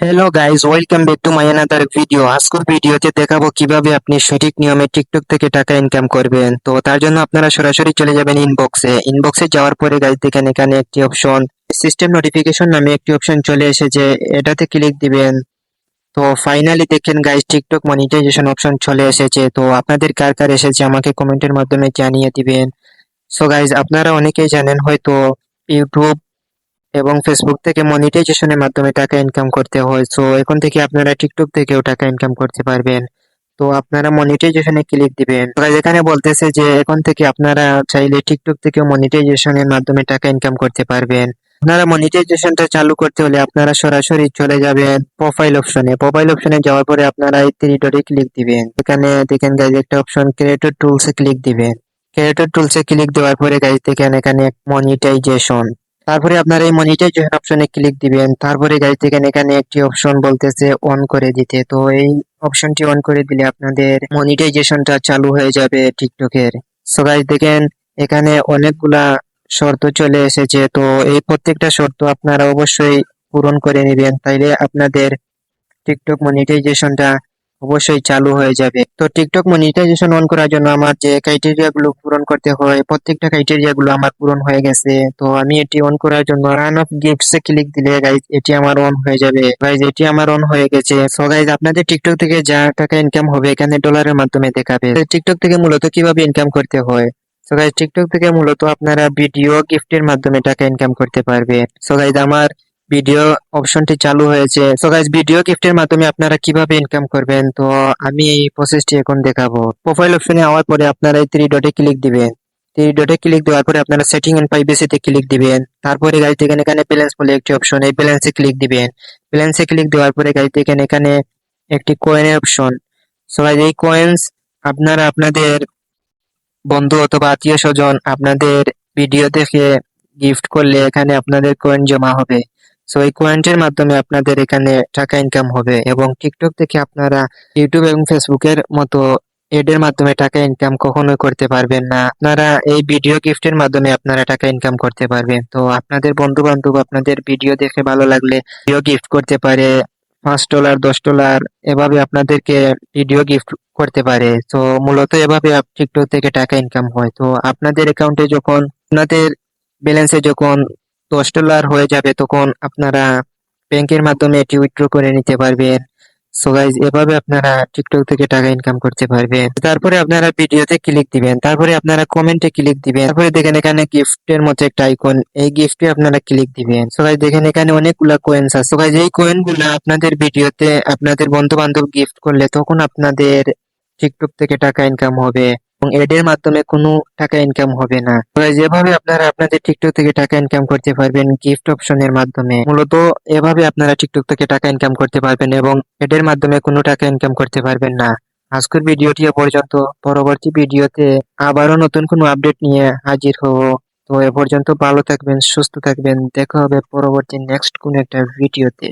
Hello guys welcome back to my another video আজকের ভিডিওতে দেখাবো কীভাবে আপনি সঠিক নিয়মে টিকটক থেকে টাকা ইনকাম করবেন। তো তার জন্য আপনারা সরাসরি চলে যাবেন ইনবক্সে ইনবক্সে যাওয়ার পরে গাইজ দেখেন এখানে একটি অপশন সিস্টেম নোটিফিকেশন নামে একটি অপশন চলে এসেছে। এটাতে ক্লিক দিবেন। তো ফাইনালি দেখেন গাইজ টিকটক মনিটাইজেশন অপশন চলে এসেছে। তো আপনাদের কার কার এসেছে আমাকে কমেন্টের মাধ্যমে জানিয়ে দিবেন। সো গাইজ আপনারা অনেকেই জানেন হয়তো ইউটিউব এবং ফেসবুক থেকে মনিটাইজেশনের মাধ্যমে টাকা ইনকাম করতে হয়। সো এখন থেকে আপনারা টিকটক থেকেও টাকা ইনকাম করতে পারবেন। তো আপনারা মনিটাইজেশনে ক্লিক দিবেন। এখানে বলতেছে যে এখন থেকে আপনারা চাইলে টিকটক থেকেও মনিটাইজেশনের মাধ্যমে টাকা ইনকাম করতে পারবেন। আপনারা মনিটাইজেশনটা চালু করতে হলে আপনারা সরাসরি চলে যাবেন প্রোফাইল অপশনে প্রোফাইল অপশনে যাওয়ার পরে আপনারা এই থ্রি ডটে ক্লিক দিবেন। এখানে দেখেন গাইজ একটা অপশন ক্রিয়েটর টুলসে ক্লিক দিবেন। ক্রিয়েটর টুলসে ক্লিক দেওয়ার পরে গাইজ দেখেন এখানে মনিটাইজেশন তারপরে আপনার এই মনিটাইজেশন অপশনে ক্লিক দিবেন, তারপরে গাইজ দেখেন এখানে একটি অপশন বলতেছে অন করে দিতে। তো এই অপশনটি অন করে দিলে আপনাদের মনিটাইজেশনটা চালু হয়ে যাবে টিকটকের সো গাইজ দেখেন, এখানে অনেকগুলা শর্ত চলে এসেছে। তো এই প্রত্যেকটা শর্ত আপনারা অবশ্যই পূরণ করে নেবেন। তাইলে আপনাদের টিকটক মনিটাইজেশনটা অবশ্যই চালু হয়ে যাবে। তো টিকটক মনিটাইজেশন অন করার জন্য আমার যে ক্রাইটেরিয়া গুলো পূরণ করতে হয়, প্রত্যেকটা ক্রাইটেরিয়া গুলো আমার পূরণ হয়ে গেছে। তো আমি এটি অন করার জন্য রান অফ গিফটস এ ক্লিক দিলে গাইজ এটি আমার অন হয়ে যাবে। গাইজ এটি আমার অন হয়ে গেছে। সো গাইজ আপনাদের টিকটক থেকে যা টাকা ইনকাম হবে এখানে ডলারের মাধ্যমে দেখাবে। টিকটক থেকে মূলত কীভাবে ইনকাম করতে হয়? সো গাইজ টিকটক থেকে মূলত আপনারা ভিডিও গিফটের মাধ্যমে টাকা ইনকাম করতে পারবে সো গাইজ আমার ভিডিও অপশনটি চালু হয়েছে। সো গাইজ ভিডিও গিফটের মাধ্যমে আপনারা কীভাবে ইনকাম করবেন? তো আমি এই প্রসেসটি এখন দেখাবো। প্রোফাইল অপশনে আওয়ার পরে আপনারা এই থ্রি ডটে ক্লিক দিবেন। থ্রি ডটে ক্লিক দেওয়ার পরে আপনারা সেটিং এন্ড প্রাইভেসিতে ক্লিক দিবেন। তারপরে গাইজ দেখেন এখানে ব্যালেন্স বলে একটি অপশন এই ব্যালেন্সে ক্লিক দিবেন। ব্যালেন্সে ক্লিক দেওয়ার পরে গাইজ দেখেন এখানে একটি কয়েনের অপশন সো গাইজ এই কয়েন্স আপনারা আপনাদের বন্ধু অথবা আত্মীয় স্বজন আপনাদের ভিডিও দেখে গিফট করলে এখানে আপনাদের কয়েন জমা হবে। সো এই কয়েন্টের মাধ্যমে আপনাদের এখানে টাকা ইনকাম হবে এবং টিকটক থেকে আপনারা ইউটিউব এবং ফেসবুকের মতো এডের মাধ্যমে টাকা ইনকাম কখনোই করতে পারবেন না। আপনারা এই ভিডিও গিফটের মাধ্যমে আপনারা টাকা ইনকাম করতে পারবেন। তো, আপনাদের বন্ধু বান্ধব আপনাদের ভিডিও দেখে ভালো লাগলে ভিডিও গিফট করতে পারে, পাঁচ ডলার দশ ডলার এভাবে আপনাদেরকে ভিডিও গিফট করতে পারে। তো, মূলত এভাবে টিকটক থেকে টাকা ইনকাম হয়। তো, আপনাদের অ্যাকাউন্টে যখন, আপনাদের ব্যালেন্সে যখন দশ ডলার হয়ে যাবে, তখন আপনারা ব্যাংকের মাধ্যমে এটি উইথড্র করে নিতে পারবেন। সো গাইজ এভাবে আপনারা টিকটক থেকে টাকা ইনকাম করতে পারবেন। তারপরে আপনারা ভিডিওতে ক্লিক দিবেন। তারপরে আপনারা কমেন্টে ক্লিক দিবেন। তারপরে দেখেন এখানে গিফটের মতো একটা আইকন এই গিফটে আপনারা ক্লিক দিবেন। সো গাইজ দেখেন এখানে অনেকগুলা কয়েন্স আছে। সো গাইজ এই কয়েনগুলা আপনাদের ভিডিওতে আপনাদের বন্ধু বান্ধব গিফট করলে তখন আপনাদের টিকটক থেকে টাকা ইনকাম হবে। এবং এডের মাধ্যমে কোনো টাকা ইনকাম হবে না। যেভাবে আপনারা আপনাদের টিকটক থেকে টাকা ইনকাম করতে পারবেন গিফট অপশনের মাধ্যমে, মূলত এভাবে আপনারা টিকটক থেকে টাকা ইনকাম করতে পারবেন এবং এডের মাধ্যমে কোনো টাকা ইনকাম করতে পারবেন না। আজকের ভিডিওটি পর্যন্ত। পরবর্তী ভিডিওতে আবারও নতুন কোনো আপডেট নিয়ে হাজির হব। তো এ পর্যন্ত ভালো থাকবেন, সুস্থ থাকবেন। দেখা হবে পরবর্তী নেক্সট কোনো একটা ভিডিওতে।